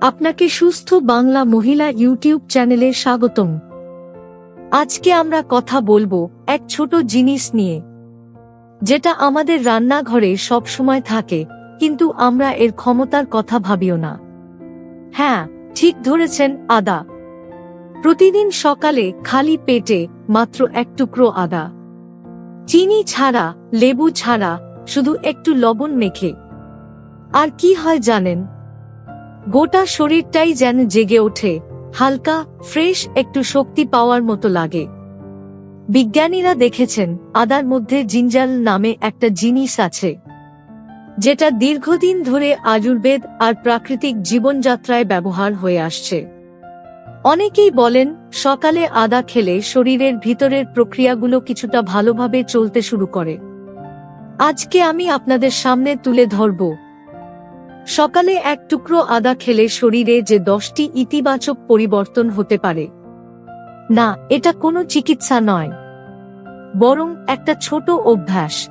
আপনাকে সুস্থ বাংলা মহিলা ইউটিউব চ্যানেলে স্বাগতম। আজকে আমরা কথা বলব এক ছোট জিনিস নিয়ে, যেটা আমাদের রান্নাঘরে সব সময় থাকে, কিন্তু আমরা এর ক্ষমতার কথা ভাবিও না। হ্যাঁ ঠিক ধরেছেন আদা। প্রতিদিন সকালে খালি পেটে মাত্র এক টুকরো আদা। চিনি ছাড়া, লেবু ছাড়া, শুধু একটু লবণ মেখে। আর কি হয় জানেন? গোটা শরীরটাই যেন জেগে ওঠে, হালকা, ফ্রেশ একটু শক্তি পাওয়ার মতো লাগে। বিজ্ঞানীরা দেখেছেন, আদার মধ্যে জিঞ্জাল নামে একটা জিনিস আছে, যেটা দীর্ঘদিন ধরে আয়ুর্বেদ আর প্রাকৃতিক জীবনযাত্রায় ব্যবহার হয়ে আসছে। অনেকেই বলেন, সকালে আদা খেলে শরীরের ভিতরের প্রক্রিয়াগুলো কিছুটা ভালোভাবে চলতে শুরু করে। আজকে আমি আপনাদের সামনে তুলে ধরব সকালে এক টুকরো আদা খেলে শরীরে যে দশটি ইতিবাচক পরিবর্তন হতে পারে। না, এটা কোনো চিকিৎসা নয়। বরং একটা ছোট অভ্যাস,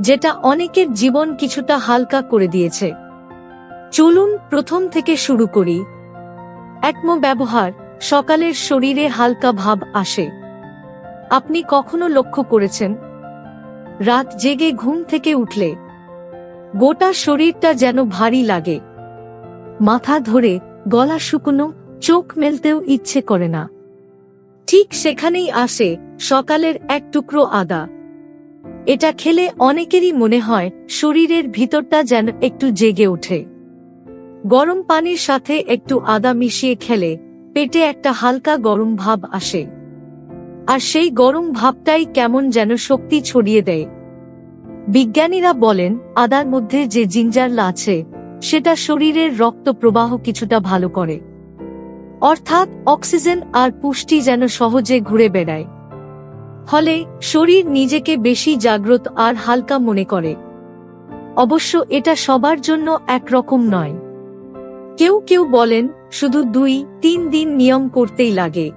যেটা অনেকের জীবন কিছুটা হালকা করে দিয়েছে। চলুন প্রথম থেকে শুরু করি। একম ব্যবহার, সকালের শরীরে হালকা ভাব আসে। আপনি কখনো লক্ষ্য করেছেন? রাত জেগে ঘুম থেকে উঠলে গোটা শরীরটা যেন ভারী লাগে। মাথা ধরে গলা শুকনো, চোখ মেলতেও ইচ্ছে করে না। ঠিক সেখানেই আসে সকালের এক টুকরো আদা। এটা খেলে অনেকেরই মনে হয় শরীরের ভিতরটা যেন একটু জেগে ওঠে। গরম পানির সাথে একটু আদা মিশিয়ে খেলে পেটে একটা হালকা গরম ভাব আসে। আর সেই গরম ভাবটাই কেমন যেন শক্তি ছড়িয়ে দেয়। বিজ্ঞানীরা বলেন, আদার মধ্যে যে জিঞ্জার আছে, সেটা শরীরের রক্ত প্রবাহ কিছুটা ভালো করে। অর্থাৎ, অক্সিজেন আর পুষ্টি যেন সহজে ঘুরে বেড়ায়। ফলে, শরীর নিজেকে বেশি জাগ্রত আর হালকা মনে করে। অবশ্য এটা সবার জন্য একরকম নয়। কেউ কেউ বলেন, শুধু দুই, তিন দিন নিয়ম করতেই লাগে।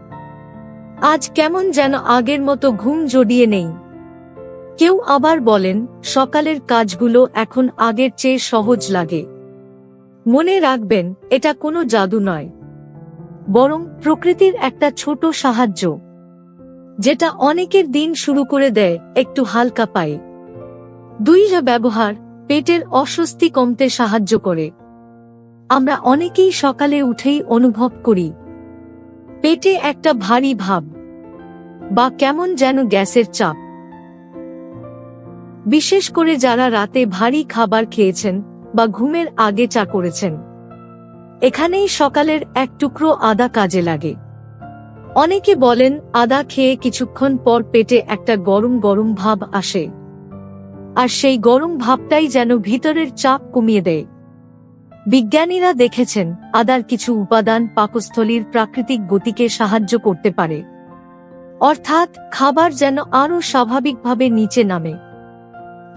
আজ কেমন যেন আগের মতো ঘুম জড়িয়ে নেই। কেউ আবার বলেন, সকালের কাজগুলো এখন আগের চেয়ে সহজ লাগে। মনে রাখবেন, এটা কোনো জাদু নয়। বরং প্রকৃতির একটা ছোট সাহায্য। যেটা অনেকের দিন শুরু করে দেয়, একটু হালকা পায়ে। দুই ব্যবহার, পেটের অস্বস্তি কমতে সাহায্য করে। আমরা অনেকেই সকালে উঠেই অনুভব করি। পেটে একটা ভারী ভাব। বা কেমন যেন গ্যাসের চাপ। বিশেষ করে যারা রাতে ভারী খাবার খেয়েছেন বা ঘুমের আগে চা করেছেন। এখানেই সকালের এক টুকরো আদা কাজে লাগে। অনেকে বলেন, আদা খেয়ে কিছুক্ষণ পর পেটে একটা গরম গরম ভাব আসে। আর সেই গরম ভাবটাই যেন ভিতরের চাপ কমিয়ে দেয়। বিজ্ঞানীরা দেখেছেন, আদার কিছু উপাদান পাকস্থলীর প্রাকৃতিক গতিকে সাহায্য করতে পারে। অর্থাৎ, খাবার যেন আরও স্বাভাবিকভাবে নিচে নামে।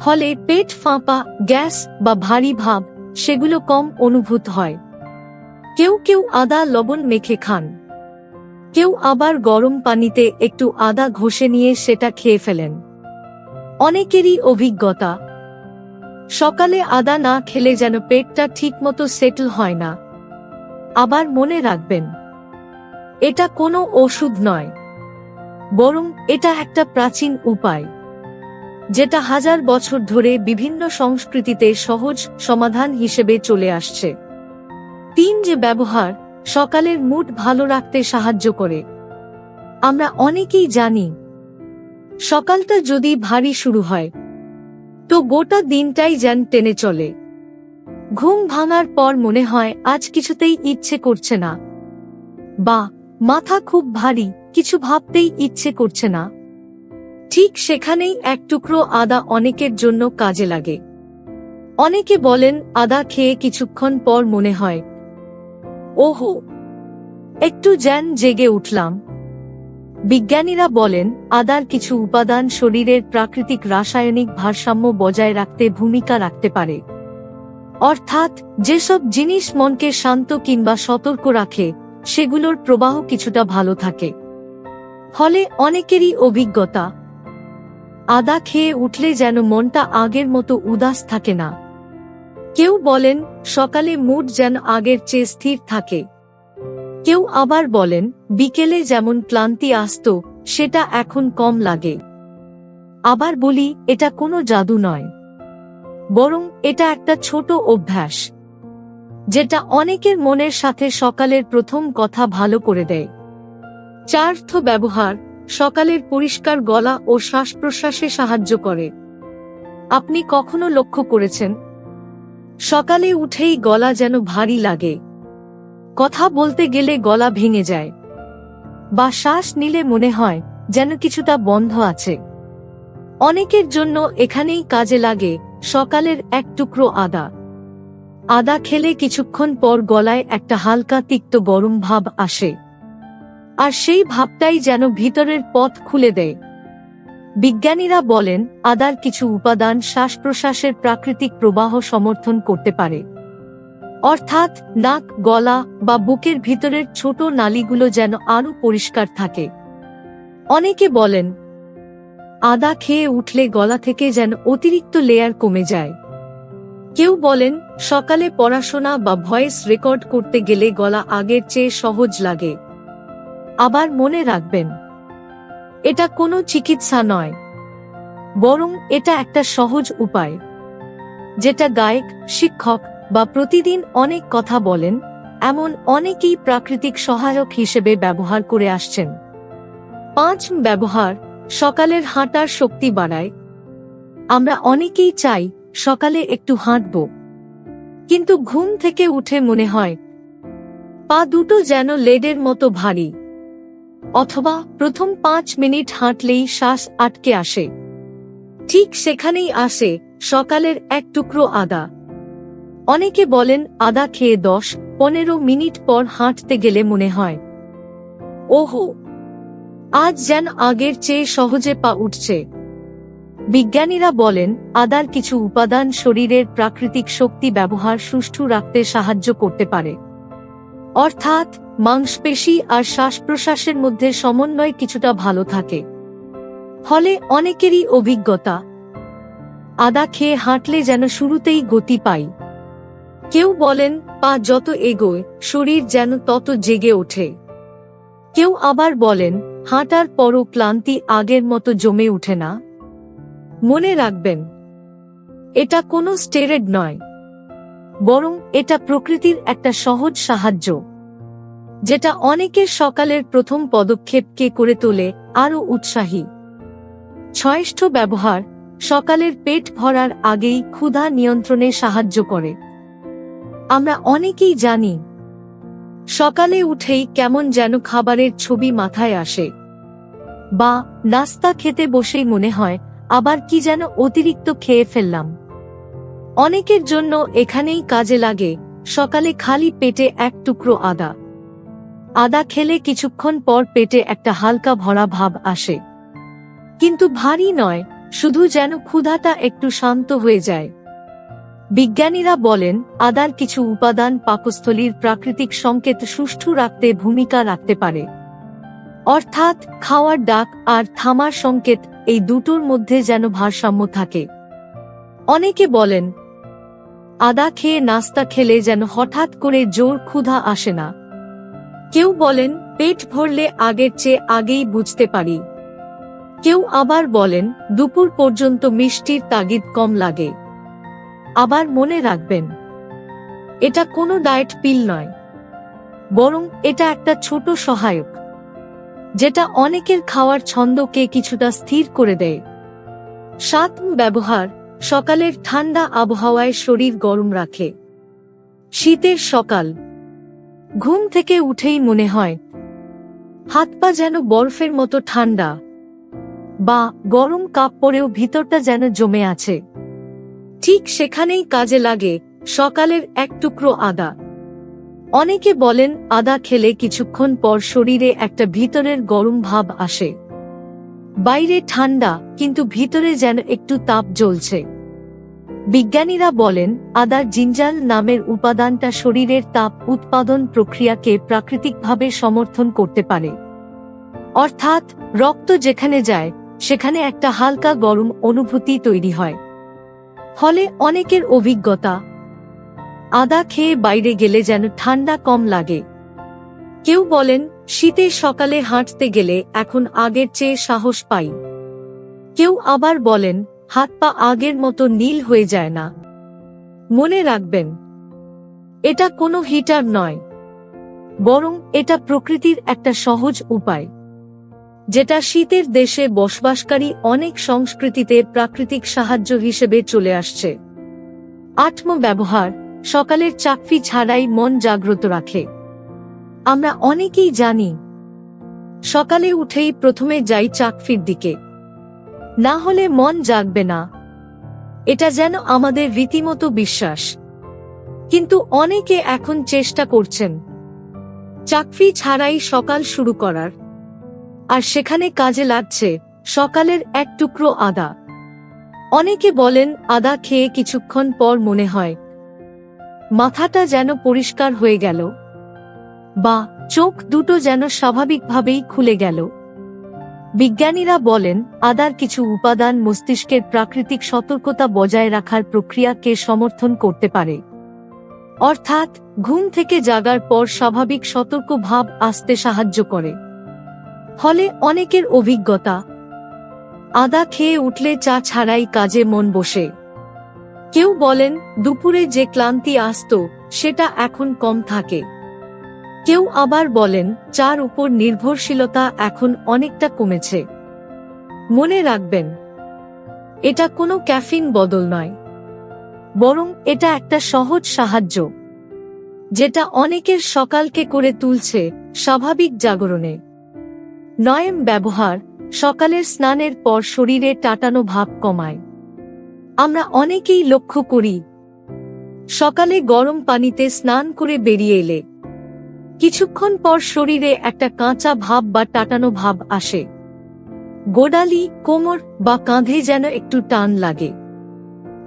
ফলে পেট ফাঁপা, গ্যাস বা ভারী ভাব, সেগুলো কম অনুভূত হয়। কেউ কেউ আদা, লবণ মেখে খান। কেউ আবার গরম পানিতে একটু আদা ঘষে নিয়ে সেটা খেয়ে ফেলেন। অনেকেরই অভিজ্ঞতা, সকালে আদা না খেলে যেন পেটটা ঠিকমতো সেটল হয় না। আবার মনে রাখবেন, এটা কোনো ওষুধ নয়, বরং এটা একটা প্রাচীন উপায়। যেটা হাজার বছর ধরে বিভিন্ন সংস্কৃতিতে সহজ সমাধান হিসেবে চলে আসছে। তিন যে ব্যবহার, সকালের মুড ভালো রাখতে সাহায্য করে। আমরা অনেকেই জানি, সকালটা যদি ভারী শুরু হয়, তো গোটা দিনটাই যেন টেনে চলে। ঘুম ভাঙার পর মনে হয় আজ কিছুতেই ইচ্ছে করছে না। বা, মাথা খুব ভারী, কিছু ভাবতেই ইচ্ছে করছে না। ঠিক সেখানেই এক টুকরো আদা অনেকের জন্য কাজে লাগে। অনেকে বলেন, আদা খেয়ে কিছুক্ষণ পর মনে হয়, ওহো, একটু জ্যান জেগে উঠলাম। বিজ্ঞানীরা বলেন, আদার কিছু উপাদান শরীরের প্রাকৃতিক রাসায়নিক ভারসাম্য বজায় রাখতে ভূমিকা রাখতে পারে। অর্থাৎ, যেসব জিনিস মনকে শান্ত কিংবা সতর্ক রাখে, সেগুলোর প্রবাহ কিছুটা ভালো থাকে। ফলে অনেকেরই অভিজ্ঞতা আদা খেয়ে উঠলে যেন মনটা আগের মতো উদাস থাকে না। কেউ বলেন, সকালে মুড যেন আগের চেয়ে স্থির থাকে। কেউ আবার বলেন, বিকেলে যেমন ক্লান্তি আসত, সেটা এখন কম লাগে। আবার বলি, এটা কোনো জাদু নয়। বরং এটা একটা ছোট অভ্যাস, যেটা অনেকের মনের সাথে সকালের প্রথম কথা ভালো করে দেয়। চার্থ ব্যবহার সকালের পরিষ্কার গলা ও শ্বাস প্রশ্বাসে সাহায্য করে। আপনি কখনো লক্ষ্য করেছেন? সকালে উঠেই গলা যেন ভারী লাগে। কথা বলতে গেলে গলা ভেঙে যায়। বা শ্বাস নিলে মনে হয় যেন কিছুটা বন্ধ আছে। অনেকের জন্য এখানেই কাজে লাগে সকালের এক টুকরো আদা। আদা খেলে কিছুক্ষণ পর গলায় একটা হালকা তিক্ত গরম ভাব আসে। আর সেই ভাবটাই যেন ভিতরের পথ খুলে দেয়। বিজ্ঞানীরা বলেন, আদার কিছু উপাদান শ্বাস প্রশ্বাসের প্রাকৃতিক প্রবাহ সমর্থন করতে পারে। অর্থাৎ, নাক, গলা বা বুকের ভিতরের ছোট নালীগুলো যেন আরও পরিষ্কার থাকে। অনেকে বলেন, আদা খেয়ে উঠলে গলা থেকে যেন অতিরিক্ত লেয়ার কমে যায়। কেউ বলেন, সকালে পড়াশোনা বা ভয়েস রেকর্ড করতে গেলে গলা আগের চেয়ে সহজ লাগে। আবার মনে রাখবেন, এটা কোনো চিকিৎসা নয়, বরং এটা একটা সহজ উপায়, যেটা গায়ক, শিক্ষক বা প্রতিদিন অনেক কথা বলেন, এমন অনেকেই প্রাকৃতিক সহায়ক হিসেবে ব্যবহার করে আসছেন। পাঁচ ব্যবহার, সকালের হাঁটার শক্তি বাড়ায়। আমরা অনেকেই চাই সকালে একটু হাঁটব, কিন্তু ঘুম থেকে উঠে মনে হয়, পা দুটো যেন লেডের মতো ভারী। অথবা প্রথম পাঁচ মিনিট হাঁটলেই শ্বাস আটকে আসে। ঠিক সেখানেই আসে সকালের এক টুকরো আদা। অনেকে বলেন আদা খেয়ে দশ, পনেরো মিনিট পর হাঁটতে গেলে মনে হয়, ওহো, আজ যেন আগের চেয়ে সহজে পা উঠছে। বিজ্ঞানীরা বলেন, আদার কিছু উপাদান শরীরের প্রাকৃতিক শক্তি ব্যবহার সুষ্ঠু রাখতে সাহায্য করতে পারে। অর্থাৎ মাংসপেশি আর শ্বাস প্রশ্বাসের মধ্যে সমন্বয় কিছুটা ভালো থাকে। ফলে অনেকেরই অভিজ্ঞতা। আদা খেয়ে হাঁটলে যেন শুরুতেই গতি পাই। কেউ বলেন, পা যত এগোয়, শরীর যেন তত জেগে ওঠে। কেউ আবার বলেন, হাঁটার পরও ক্লান্তি আগের মতো জমে উঠে না। মনে রাখবেন, এটা কোনো স্টেরেড নয়। বরং এটা প্রকৃতির একটা সহজ সাহায্য। যেটা অনেকের সকালের প্রথম পদক্ষেপকে করে তোলে, আরও উৎসাহী। ছয়ষ্ঠ ব্যবহার, সকালের পেট ভরার আগেই ক্ষুধা নিয়ন্ত্রণে সাহায্য করে। আমরা অনেকেই জানি, সকালে উঠেই কেমন যেন খাবারের ছবি মাথায় আসে। বা, নাস্তা খেতে বসেই মনে হয়, আবার কি যেন অতিরিক্ত খেয়ে ফেললাম। অনেকের জন্য এখানেই কাজে লাগে, সকালে খালি পেটে এক টুকরো আদা। আদা খেলে কিছুক্ষণ পর পেটে একটা হালকা ভরা ভাব আসে। কিন্তু ভারী নয়, শুধু যেন ক্ষুধাটা একটু শান্ত হয়ে যায়। বিজ্ঞানীরা বলেন, আদার কিছু উপাদান পাকস্থলীর প্রাকৃতিক সংকেত সুষ্ঠু রাখতে ভূমিকা রাখতে পারে। অর্থাৎ, খাওয়ার ডাক আর থামার সংকেত এই দুটোর মধ্যে যেন ভারসাম্য থাকে। অনেকে বলেন, আদা খেয়ে নাস্তা খেলে যেন হঠাৎ করে জোর ক্ষুধা আসে না। কেউ বলেন, পেট ভরলে আগের চেয়ে আগেই বুঝতে পারি। কেউ আবার বলেন, দুপুর পর্যন্ত মিষ্টির তাগিদ কম লাগে। আবার মনে রাখবেন, এটা কোনো ডায়েট পিল নয়, বরং এটা একটা ছোট সহায়ক, যেটা অনেকের খাওয়ার ছন্দকে কিছুটা স্থির করে দেয়। সাত ব্যবহার সকালের ঠান্ডা আবহাওয়ায় শরীর গরম রাখে। শীতের সকাল ঘুম থেকে উঠেই মনে হয়, হাত পা যেন বরফের মতো ঠান্ডা, বা গরম কাপ পরেও ভিতরটা যেন জমে আছে। ঠিক সেখানেই কাজে লাগে সকালের এক টুকরো আদা। অনেকে বলেন আদা খেলে কিছুক্ষণ পর শরীরে একটা ভিতরের গরম ভাব আসে। বাইরে ঠান্ডা, কিন্তু ভিতরে যেন একটু তাপ জ্বলছে। বিজ্ঞানীরা বলেন, আদার জিঞ্জাল নামের উপাদানটা শরীরের তাপ উৎপাদন প্রক্রিয়াকে প্রাকৃতিকভাবে সমর্থন করতে পারে। অর্থাৎ, রক্ত যেখানে যায়, সেখানে একটা হালকা গরম অনুভূতি তৈরি হয়। ফলে অনেকের অভিজ্ঞতা, আদা খেয়ে বাইরে গেলে যেন ঠান্ডা কম লাগে। কেউ বলেন, শীতে সকালে হাঁটতে গেলে এখন আগের চেয়ে সাহস পাই। কেউ আবার বলেন হাত পা আগের মতো নীল হয়ে যায় না। মনে রাখবেন, এটা কোনো হিটার নয়, বরং এটা প্রকৃতির একটা সহজ উপায়, যেটা শীতের দেশে বসবাসকারী অনেক সংস্কৃতিতে প্রাকৃতিক সাহায্য হিসেবে চলে আসছে। আত্ম ব্যবহার সকালের চাকরি ছাড়াই মন জাগ্রত রাখে। আমরা অনেকেই জানি, সকালে উঠেই প্রথমে যাই চাকরির দিকে। না হলে মন জাগবে না। এটা যেন আমাদের রীতিমতো বিশ্বাস। কিন্তু অনেকে এখন চেষ্টা করছেন। চাকরি ছাড়াই সকাল শুরু করার। আর সেখানে কাজে লাগছে সকালের এক টুকরো আদা। অনেকে বলেন আদা খেয়ে কিছুক্ষণ পর মনে হয়, মাথাটা যেন পরিষ্কার হয়ে গেল। বা চোখ দুটো যেন স্বাভাবিকভাবেই খুলে গেল। বিজ্ঞানীরা বলেন, আদার কিছু উপাদান মস্তিষ্কের প্রাকৃতিক সতর্কতা বজায় রাখার প্রক্রিয়াকে সমর্থন করতে পারে। অর্থাৎ, ঘুম থেকে জাগার পর স্বাভাবিক সতর্ক ভাব আসতে সাহায্য করে। ফলে অনেকের অভিজ্ঞতা, আদা খেয়ে উঠলে চা ছাড়াই কাজে মন বসে। কেউ বলেন, দুপুরে যে ক্লান্তি আসত, সেটা এখন কম থাকে। কেউ আবার বলেন, চার উপর নির্ভরশীলতা এখন অনেকটা কমেছে। মনে রাখবেন, এটা কোনো ক্যাফিন বদল নয়। বরং এটা একটা সহজ সাহায্য, যেটা অনেকের সকালকে করে তুলছে স্বাভাবিক জাগরণে। নয়েম ব্যবহার, সকালের স্নানের পর শরীরে টাটানো ভাব কমায়। আমরা অনেকেই লক্ষ্য করি, সকালে গরম পানিতে স্নান করে বেরিয়ে এলে কিছুক্ষণ পর শরীরে একটা কাঁচা ভাব বা টাটানো ভাব আসে। গোডালি, কোমর বা কাঁধে যেন একটু টান লাগে।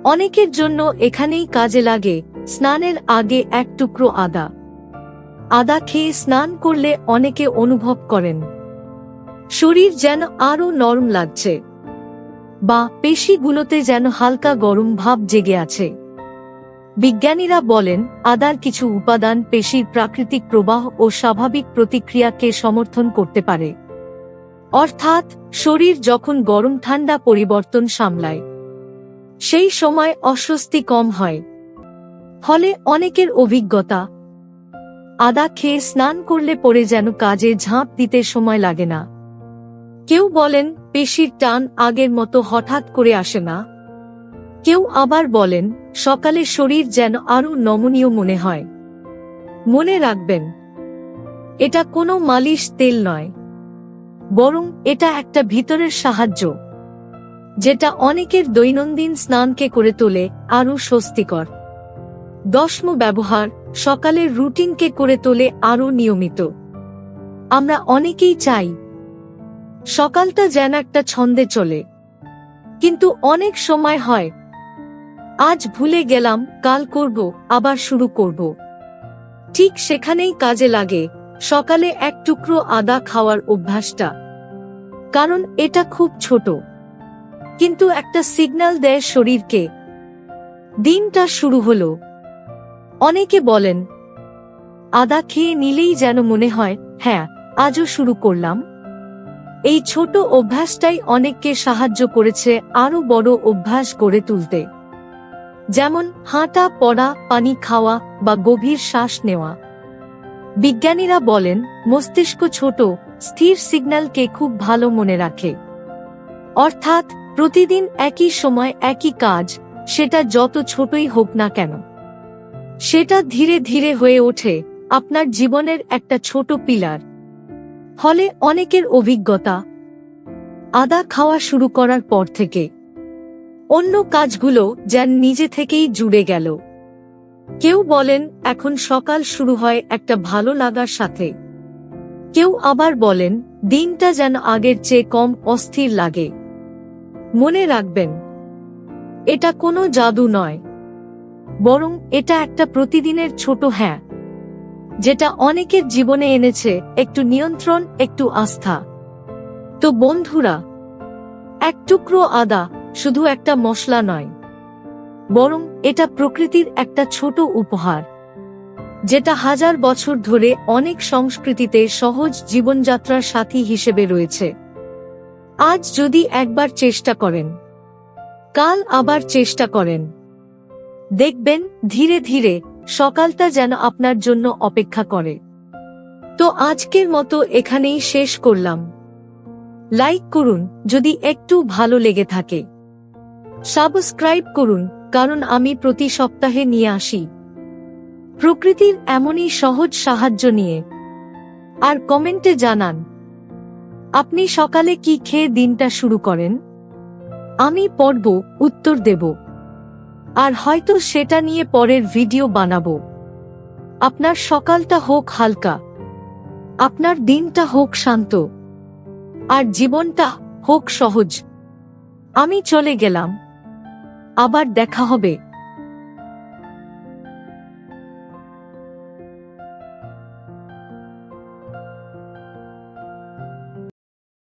অনেকের জন্য এখানেই কাজে লাগে স্নানের আগে এক টুকরো আদা। আদা খেয়ে স্নান করলে অনেকে অনুভব করেন। শরীর যেন আরও নরম লাগছে। বা পেশিগুলোতে যেন হালকা গরম ভাব জেগে আছে। বিজ্ঞানীরা বলেন, আদার কিছু উপাদান পেশির প্রাকৃতিক প্রবাহ ও স্বাভাবিক প্রতিক্রিয়াকে সমর্থন করতে পারে। অর্থাৎ, শরীর যখন গরম ঠান্ডা পরিবর্তন সামলায়, সেই সময় অস্বস্তি কম হয়। ফলে অনেকের অভিজ্ঞতা, আদা খেয়ে স্নান করলে পরে যেন কাজে ঝাঁপ দিতে সময় লাগে না। কেউ বলেন, পেশির টান আগের মতো হঠাৎ করে আসে না। কেউ আবার বলেন, সকালে শরীর যেন আরও নমনীয় মনে হয়। মনে রাখবেন, এটা কোনো মালিশ তেল নয়। বরং এটা একটা ভিতরের সাহায্য, যেটা অনেকের দৈনন্দিন স্নানকে করে তোলে, আরও স্বস্তিকর। দশম ব্যবহার, সকালের রুটিনকে করে তোলে, আরও নিয়মিত। আমরা অনেকেই চাই, সকালটা যেন একটা ছন্দে চলে। কিন্তু অনেক সময় হয় আজ ভুলে গেলাম, কাল করব, আবার শুরু করব। ঠিক সেখানেই কাজে লাগে, সকালে এক টুকরো আদা খাওয়ার অভ্যাসটা। কারণ এটা খুব ছোট। কিন্তু একটা সিগন্যাল দেয় শরীরকে। দিনটা শুরু হলো। অনেকে বলেন, আদা খেয়ে নিলেই যেন মনে হয় হ্যাঁ আজও শুরু করলাম। এই ছোট অভ্যাসটাই অনেককে সাহায্য করেছে আরও বড় অভ্যাস গড়ে তুলতে। যেমন হাঁটা, পড়া, পানি খাওয়া বা গভীর শ্বাস নেওয়া। বিজ্ঞানীরা বলেন, মস্তিষ্ক ছোট, স্থির সিগন্যালকে খুব ভালো মনে রাখে। অর্থাৎ, প্রতিদিন একই সময় একই কাজ, সেটা যত ছোটই হোক না কেন। সেটা ধীরে ধীরে হয়ে ওঠে, আপনার জীবনের একটা ছোট পিলার। ফলে অনেকের অভিজ্ঞতা। আদা খাওয়া শুরু করার পর থেকে। অন্য কাজগুলো যেন নিজে থেকেই জুড়ে গেল। কেউ বলেন, এখন সকাল শুরু হয় একটা ভালো লাগার সাথে। কেউ আবার বলেন, দিনটা যেন আগের চেয়ে কম অস্থির লাগে। মনে রাখবেন, এটা কোনো জাদু নয়, বরং এটা একটা প্রতিদিনের ছোট হ্যাঁ যেটা অনেকের জীবনে এনেছে, একটু নিয়ন্ত্রণ, একটু আস্থা। তো বন্ধুরা, এক টুকরো আদা শুধু একটা মশলা নয়, বরং এটা প্রকৃতির একটা ছোট উপহার, যেটা হাজার বছর ধরে অনেক সংস্কৃতিতে সহজ জীবনযাত্রার সাথী হিসেবে রয়েছে। আজ যদি একবার চেষ্টা করেন, কাল আবার চেষ্টা করেন, দেখবেন ধীরে ধীরে সকালটা যেন আপনার জন্য অপেক্ষা করে। তো আজকের মতো এখানেই শেষ করলাম। লাইক করুন যদি একটু ভালো লেগে থাকে। সাবস্ক্রাইব করুন, কারণ আমি প্রতি সপ্তাহে নিয়ে আসি। প্রকৃতির এমনই সহজ সাহায্য নিয়ে। আর কমেন্টে জানান, আপনি সকালে কি খেয়ে দিনটা শুরু করেন? আমি পড়ব, উত্তর দেব। আর হয়তো সেটা নিয়ে পরের ভিডিও বানাবো। আপনার সকালটা হোক হালকা। আপনার দিনটা হোক শান্ত। আর জীবনটা হোক সহজ। আমি চলে গেলাম। আবার দেখা হবে।